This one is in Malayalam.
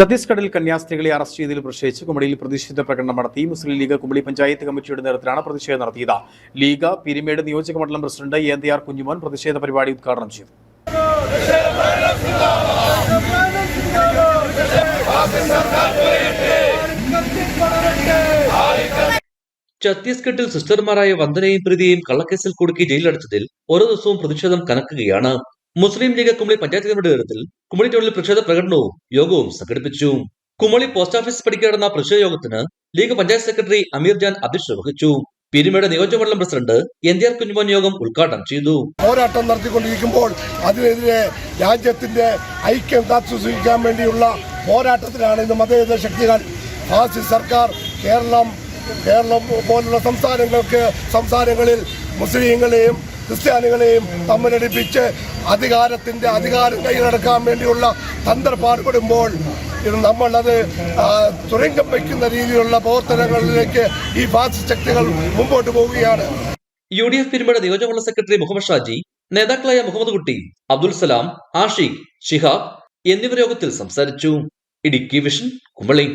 ഛത്തീസ്ഗഡിൽ കന്യാസ്ത്രീകളെ അറസ്റ്റ് ചെയ്തതിൽ പ്രതിഷേധിച്ച് കുമളിയിൽ പ്രതിഷേധ പ്രകടനം നടത്തി മുസ്ലിം ലീഗ് കുമളി പഞ്ചായത്ത് കമ്മിറ്റിയുടെ നേതൃത്വത്തിലാണ് പ്രതിഷേധം നടത്തിയത്. ലീഗ് പിരിമേട് നിയോജക മണ്ഡലം പ്രസിഡന്റ് എ. ആർ. കുഞ്ഞുമോൻ പ്രതിഷേധ പരിപാടി ഉദ്ഘാടനം ചെയ്തു. ഛത്തീസ്ഗഡിൽ സിസ്റ്റർമാരായ വന്ദനയും പ്രീതിയെയും കള്ളക്കേസിൽ കുടുക്കി ജയിലിലടച്ചതിൽ ഓരോ ദിവസവും പ്രതിഷേധം കനക്കുകയാണ്. മുസ്ലിം ലീഗ് കുമളി പഞ്ചായത്ത് കമ്മിറ്റി നേതൃത്വത്തിൽ കുമളി ടൗണിൽ പ്രതിഷേധ പ്രകടനവും യോഗവും സംഘടിപ്പിച്ചു. കുമളി പോസ്റ്റ് ഓഫീസ് പടിക്ക് നടന്ന യോഗത്തിന് ലീഗ് പഞ്ചായത്ത് സെക്രട്ടറി അമീർ ജാൻ അധ്യക്ഷത വഹിച്ചു. പിരിമേട് നിയോജകമണ്ഡലം പ്രസിഡന്റ് എൻ ആർ കുഞ്ഞുമോൻ യോഗം ഉദ്ഘാടനം ചെയ്തു. പോരാട്ടം നടത്തിക്കൊണ്ടിരിക്കുമ്പോൾ അതിനെതിരെ രാജ്യത്തിന്റെ ഐക്യം കാത്തു സൂക്ഷിക്കാൻ വേണ്ടിയുള്ള പോരാട്ടത്തിലാണ് ഇന്ന് മതേതര ശക്തികൾ. ഫാസിസ്റ്റ് സർക്കാർ കേരളം കേരളം പോലുള്ള സംസ്ഥാനങ്ങൾക്ക് സംസ്ഥാനങ്ങളിൽ മുസ്ലിങ്ങളെയും ക്രിസ്ത്യാനികളെയും തമ്മിലടിപ്പിച്ച് അധികാരത്തിന്റെ അധികാരം കൈയിലെടുക്കാൻ വേണ്ടിയുള്ള തന്ത്രപ്പാടുപെടുമ്പോൾ നമ്മളത് തുരങ്കം വയ്ക്കുന്ന രീതിയിലുള്ള പ്രവർത്തനങ്ങളിലേക്ക് ഈ ഫാസിസ്റ്റ് ശക്തികൾ മുമ്പോട്ട് പോവുകയാണ്. യു ഡി എഫ് പിരിമയുടെ നിയോജകമണ്ഡല സെക്രട്ടറി മുഹമ്മദ് ഷാജി നേതാക്കളായ മുഹമ്മദ് കുട്ടി അബ്ദുൽ സലാം ആഷിഖ് ഷിഹാബ് എന്നിവർ യോഗത്തിൽ സംസാരിച്ചു. ഇടുക്കി വിഷൻ കുമളി.